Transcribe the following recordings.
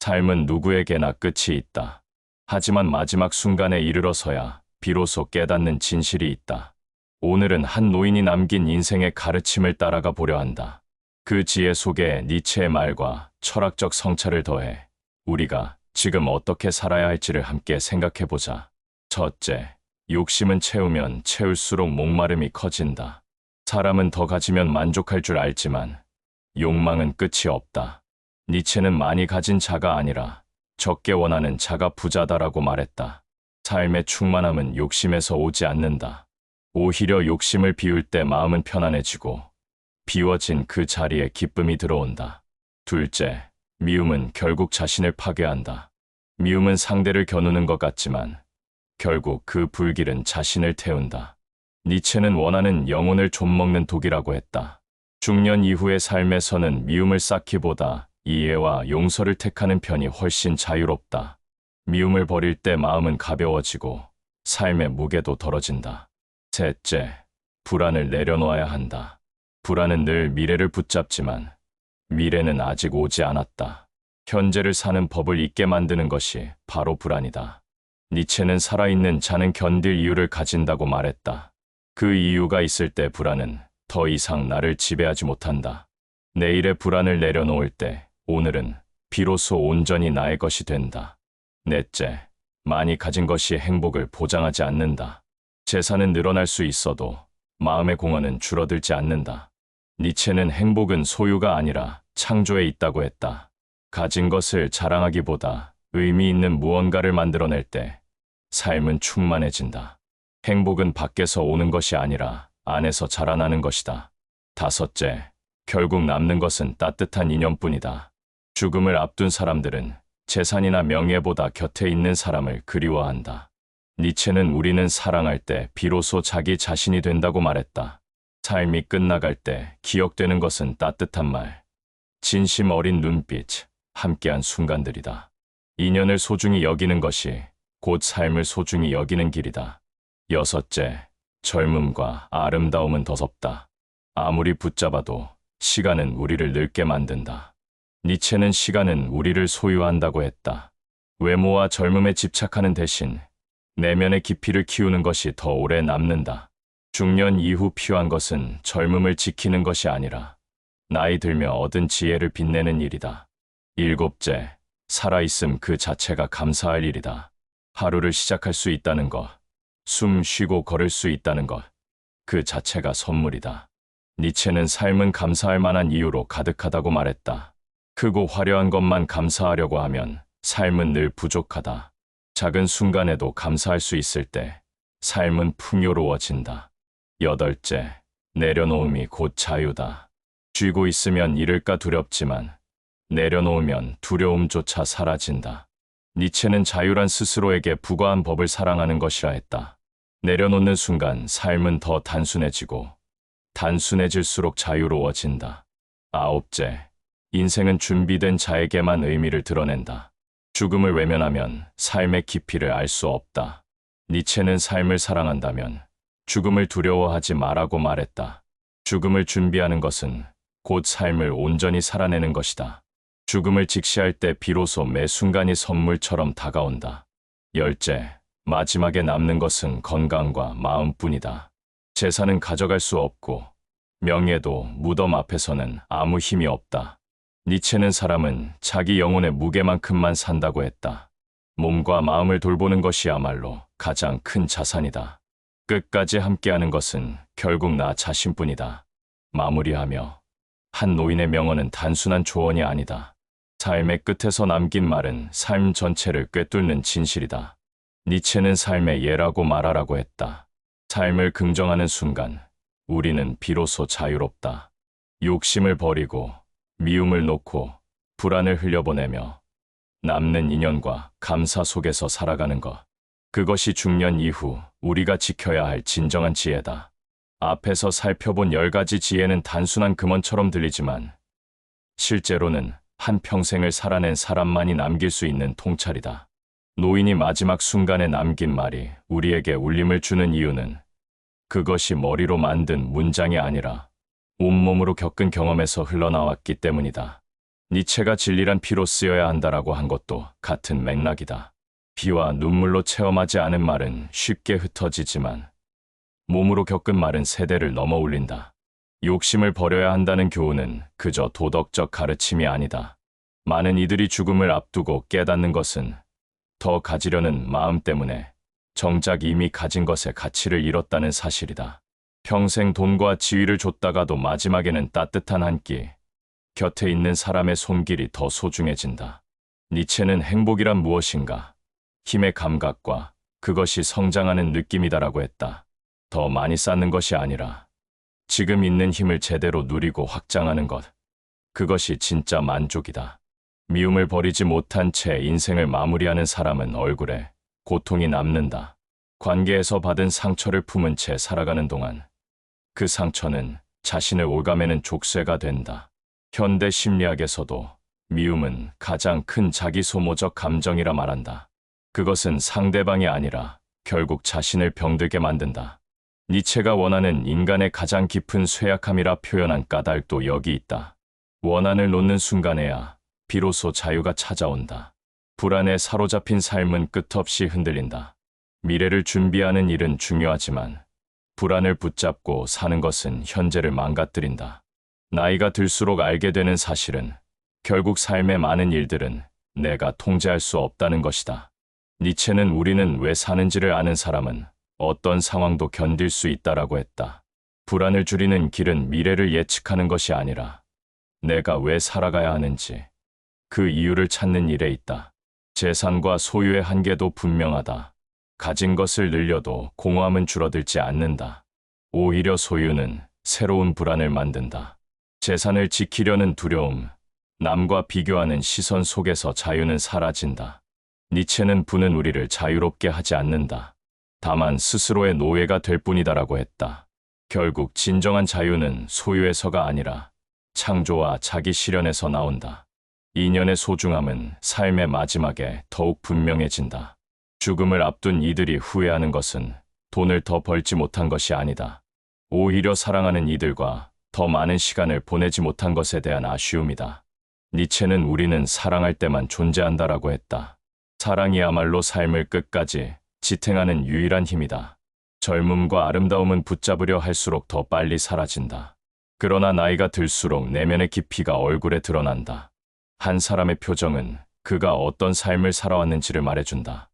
삶은 누구에게나 끝이 있다. 하지만 마지막 순간에 이르러서야 비로소 깨닫는 진실이 있다. 오늘은 한 노인이 남긴 인생의 가르침을 따라가 보려 한다. 그 지혜 속에 니체의 말과 철학적 성찰을 더해 우리가 지금 어떻게 살아야 할지를 함께 생각해 보자. 첫째, 욕심은 채우면 채울수록 목마름이 커진다. 사람은 더 가지면 만족할 줄 알지만 욕망은 끝이 없다. 니체는 많이 가진 자가 아니라 적게 원하는 자가 부자다라고 말했다. 삶의 충만함은 욕심에서 오지 않는다. 오히려 욕심을 비울 때 마음은 편안해지고 비워진 그 자리에 기쁨이 들어온다. 둘째, 미움은 결국 자신을 파괴한다. 미움은 상대를 겨누는 것 같지만 결국 그 불길은 자신을 태운다. 니체는 원하는 영혼을 좀먹는 독이라고 했다. 중년 이후의 삶에서는 미움을 쌓기보다 이해와 용서를 택하는 편이 훨씬 자유롭다. 미움을 버릴 때 마음은 가벼워지고 삶의 무게도 덜어진다. 셋째, 불안을 내려놓아야 한다. 불안은 늘 미래를 붙잡지만 미래는 아직 오지 않았다. 현재를 사는 법을 잊게 만드는 것이 바로 불안이다. 니체는 살아있는 자는 견딜 이유를 가진다고 말했다. 그 이유가 있을 때 불안은 더 이상 나를 지배하지 못한다. 내일의 불안을 내려놓을 때 오늘은 비로소 온전히 나의 것이 된다. 넷째, 많이 가진 것이 행복을 보장하지 않는다. 재산은 늘어날 수 있어도 마음의 공헌은 줄어들지 않는다. 니체는 행복은 소유가 아니라 창조에 있다고 했다. 가진 것을 자랑하기보다 의미 있는 무언가를 만들어낼 때 삶은 충만해진다. 행복은 밖에서 오는 것이 아니라 안에서 자라나는 것이다. 다섯째, 결국 남는 것은 따뜻한 인연뿐이다. 죽음을 앞둔 사람들은 재산이나 명예보다 곁에 있는 사람을 그리워한다. 니체는 우리는 사랑할 때 비로소 자기 자신이 된다고 말했다. 삶이 끝나갈 때 기억되는 것은 따뜻한 말, 진심 어린 눈빛, 함께한 순간들이다. 인연을 소중히 여기는 것이 곧 삶을 소중히 여기는 길이다. 여섯째, 젊음과 아름다움은 더섭다. 아무리 붙잡아도 시간은 우리를 늙게 만든다. 니체는 시간은 우리를 소유한다고 했다. 외모와 젊음에 집착하는 대신 내면의 깊이를 키우는 것이 더 오래 남는다. 중년 이후 필요한 것은 젊음을 지키는 것이 아니라 나이 들며 얻은 지혜를 빛내는 일이다. 일곱째, 살아있음 그 자체가 감사할 일이다. 하루를 시작할 수 있다는 것, 숨 쉬고 걸을 수 있다는 것, 그 자체가 선물이다. 니체는 삶은 감사할 만한 이유로 가득하다고 말했다. 크고 화려한 것만 감사하려고 하면 삶은 늘 부족하다. 작은 순간에도 감사할 수 있을 때 삶은 풍요로워진다. 여덟째, 내려놓음이 곧 자유다. 쥐고 있으면 잃을까 두렵지만 내려놓으면 두려움조차 사라진다. 니체는 자유란 스스로에게 부과한 법을 사랑하는 것이라 했다. 내려놓는 순간 삶은 더 단순해지고 단순해질수록 자유로워진다. 아홉째, 인생은 준비된 자에게만 의미를 드러낸다. 죽음을 외면하면 삶의 깊이를 알 수 없다. 니체는 삶을 사랑한다면 죽음을 두려워하지 말라고 말했다. 죽음을 준비하는 것은 곧 삶을 온전히 살아내는 것이다. 죽음을 직시할 때 비로소 매 순간이 선물처럼 다가온다. 열째, 마지막에 남는 것은 건강과 마음뿐이다. 재산은 가져갈 수 없고 명예도 무덤 앞에서는 아무 힘이 없다. 니체는 사람은 자기 영혼의 무게만큼만 산다고 했다. 몸과 마음을 돌보는 것이야말로 가장 큰 자산이다. 끝까지 함께하는 것은 결국 나 자신뿐이다. 마무리하며 한 노인의 명언은 단순한 조언이 아니다. 삶의 끝에서 남긴 말은 삶 전체를 꿰뚫는 진실이다. 니체는 삶의 예라고 말하라고 했다. 삶을 긍정하는 순간 우리는 비로소 자유롭다. 욕심을 버리고 미움을 놓고 불안을 흘려보내며 남는 인연과 감사 속에서 살아가는 것. 그것이 중년 이후 우리가 지켜야 할 진정한 지혜다. 앞에서 살펴본 열 가지 지혜는 단순한 금원처럼 들리지만 실제로는 한 평생을 살아낸 사람만이 남길 수 있는 통찰이다. 노인이 마지막 순간에 남긴 말이 우리에게 울림을 주는 이유는 그것이 머리로 만든 문장이 아니라 온몸으로 겪은 경험에서 흘러나왔기 때문이다. 니체가 진리란 피로 쓰여야 한다라고 한 것도 같은 맥락이다. 피와 눈물로 체험하지 않은 말은 쉽게 흩어지지만 몸으로 겪은 말은 세대를 넘어 올린다. 욕심을 버려야 한다는 교훈은 그저 도덕적 가르침이 아니다. 많은 이들이 죽음을 앞두고 깨닫는 것은 더 가지려는 마음 때문에 정작 이미 가진 것의 가치를 잃었다는 사실이다. 평생 돈과 지위를 줬다가도 마지막에는 따뜻한 한 끼, 곁에 있는 사람의 손길이 더 소중해진다. 니체는 행복이란 무엇인가? 힘의 감각과 그것이 성장하는 느낌이다라고 했다. 더 많이 쌓는 것이 아니라 지금 있는 힘을 제대로 누리고 확장하는 것. 그것이 진짜 만족이다. 미움을 버리지 못한 채 인생을 마무리하는 사람은 얼굴에 고통이 남는다. 관계에서 받은 상처를 품은 채 살아가는 동안 그 상처는 자신을 올가매는 족쇄가 된다. 현대 심리학에서도 미움은 가장 큰 자기 소모적 감정이라 말한다. 그것은 상대방이 아니라 결국 자신을 병들게 만든다. 니체가 원하는 인간의 가장 깊은 쇠약함이라 표현한 까닭도 여기 있다. 원한을 놓는 순간에야 비로소 자유가 찾아온다. 불안에 사로잡힌 삶은 끝없이 흔들린다. 미래를 준비하는 일은 중요하지만 불안을 붙잡고 사는 것은 현재를 망가뜨린다. 나이가 들수록 알게 되는 사실은 결국 삶의 많은 일들은 내가 통제할 수 없다는 것이다. 니체는 우리는 왜 사는지를 아는 사람은 어떤 상황도 견딜 수 있다라고 했다. 불안을 줄이는 길은 미래를 예측하는 것이 아니라 내가 왜 살아가야 하는지 그 이유를 찾는 일에 있다. 재산과 소유의 한계도 분명하다. 가진 것을 늘려도 공허함은 줄어들지 않는다. 오히려 소유는 새로운 불안을 만든다. 재산을 지키려는 두려움, 남과 비교하는 시선 속에서 자유는 사라진다. 니체는 부는 우리를 자유롭게 하지 않는다. 다만 스스로의 노예가 될 뿐이다라고 했다. 결국 진정한 자유는 소유에서가 아니라 창조와 자기 실현에서 나온다. 인연의 소중함은 삶의 마지막에 더욱 분명해진다. 죽음을 앞둔 이들이 후회하는 것은 돈을 더 벌지 못한 것이 아니다. 오히려 사랑하는 이들과 더 많은 시간을 보내지 못한 것에 대한 아쉬움이다. 니체는 우리는 사랑할 때만 존재한다라고 했다. 사랑이야말로 삶을 끝까지 지탱하는 유일한 힘이다. 젊음과 아름다움은 붙잡으려 할수록 더 빨리 사라진다. 그러나 나이가 들수록 내면의 깊이가 얼굴에 드러난다. 한 사람의 표정은 그가 어떤 삶을 살아왔는지를 말해준다.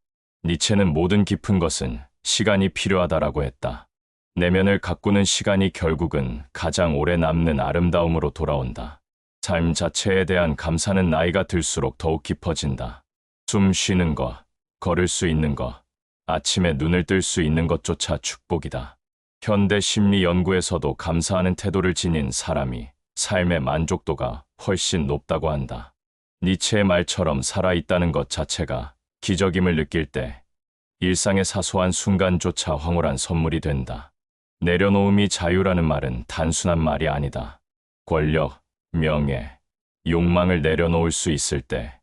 니체는 모든 깊은 것은 시간이 필요하다라고 했다. 내면을 가꾸는 시간이 결국은 가장 오래 남는 아름다움으로 돌아온다. 삶 자체에 대한 감사는 나이가 들수록 더욱 깊어진다. 숨 쉬는 것, 걸을 수 있는 것, 아침에 눈을 뜰 수 있는 것조차 축복이다. 현대 심리 연구에서도 감사하는 태도를 지닌 사람이 삶의 만족도가 훨씬 높다고 한다. 니체의 말처럼 살아있다는 것 자체가 기적임을 느낄 때 일상의 사소한 순간조차 황홀한 선물이 된다. 내려놓음이 자유라는 말은 단순한 말이 아니다. 권력, 명예, 욕망을 내려놓을 수 있을 때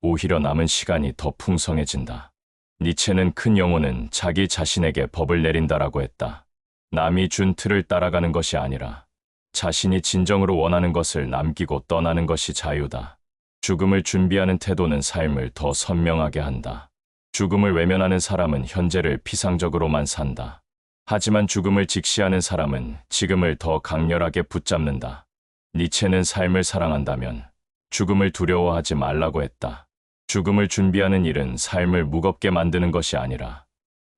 오히려 남은 시간이 더 풍성해진다. 니체는 큰 영혼은 자기 자신에게 법을 내린다라고 했다. 남이 준 틀을 따라가는 것이 아니라 자신이 진정으로 원하는 것을 남기고 떠나는 것이 자유다. 죽음을 준비하는 태도는 삶을 더 선명하게 한다. 죽음을 외면하는 사람은 현재를 피상적으로만 산다. 하지만 죽음을 직시하는 사람은 지금을 더 강렬하게 붙잡는다. 니체는 삶을 사랑한다면 죽음을 두려워하지 말라고 했다. 죽음을 준비하는 일은 삶을 무겁게 만드는 것이 아니라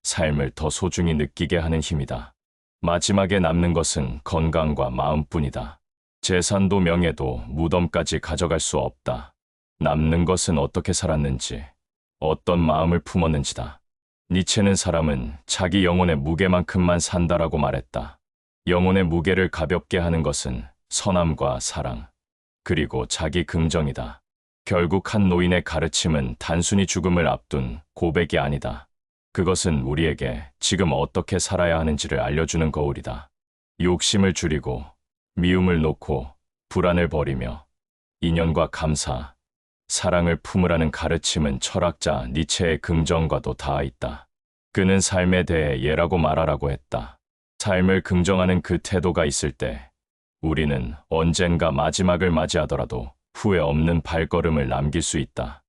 삶을 더 소중히 느끼게 하는 힘이다. 마지막에 남는 것은 건강과 마음뿐이다. 재산도 명예도 무덤까지 가져갈 수 없다. 남는 것은 어떻게 살았는지, 어떤 마음을 품었는지다. 니체는 사람은 자기 영혼의 무게만큼만 산다라고 말했다. 영혼의 무게를 가볍게 하는 것은 선함과 사랑, 그리고 자기 긍정이다. 결국 한 노인의 가르침은 단순히 죽음을 앞둔 고백이 아니다. 그것은 우리에게 지금 어떻게 살아야 하는지를 알려주는 거울이다. 욕심을 줄이고 미움을 놓고 불안을 버리며 인연과 감사, 사랑을 품으라는 가르침은 철학자 니체의 긍정과도 닿아 있다. 그는 삶에 대해 예라고 말하라고 했다. 삶을 긍정하는 그 태도가 있을 때 우리는 언젠가 마지막을 맞이하더라도 후회 없는 발걸음을 남길 수 있다.